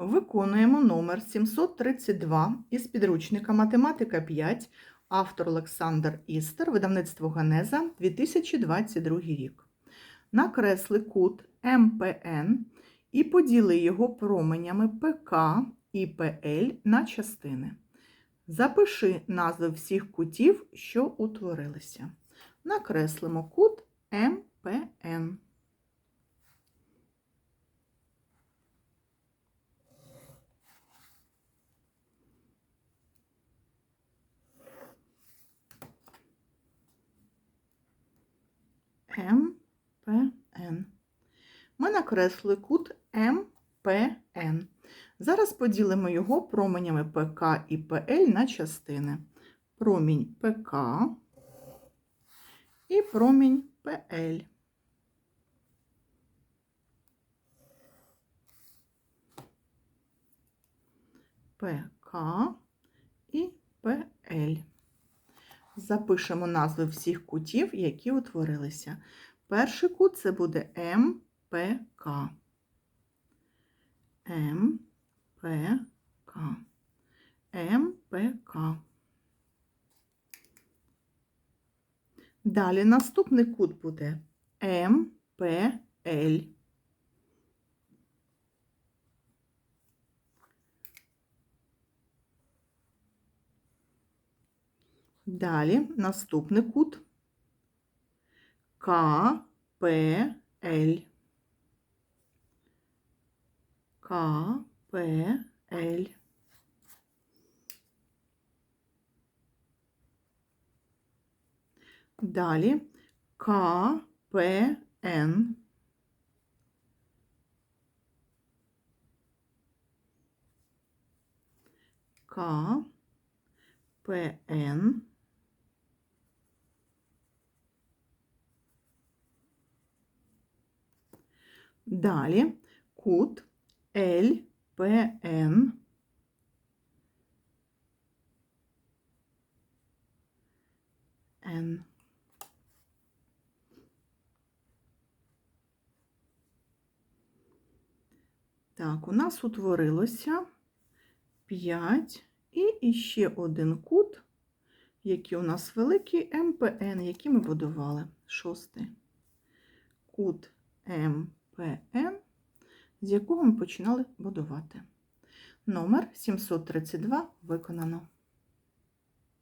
Виконуємо номер 732 із підручника Математика 5, автор Олександр Істер, видавництво Генеза, 2022 рік. Накресли кут МПН і поділи його променями ПК і ПЛ на частини. Запиши назви всіх кутів, що утворилися. Накреслимо кут МПН. МПН. Ми накресли кут МПН. Зараз поділимо його променями ПК і ПЛ на частини. Промінь ПК і промінь ПЛ. ПК і ПЛ. Запишемо назви всіх кутів, які утворилися. Перший кут це буде МПК. МПК. МПК. Далі наступний кут буде МПЛ. Далі наступний кут КПЛ. КПЛ. Далі КПН. КПН. Далі кут ЛПН. Н. Так, у нас утворилося 5 і іще один кут, який у нас великий МПН, який ми будували. Шостий. Кут МПН, з якого ми починали будувати. Номер 732 виконано.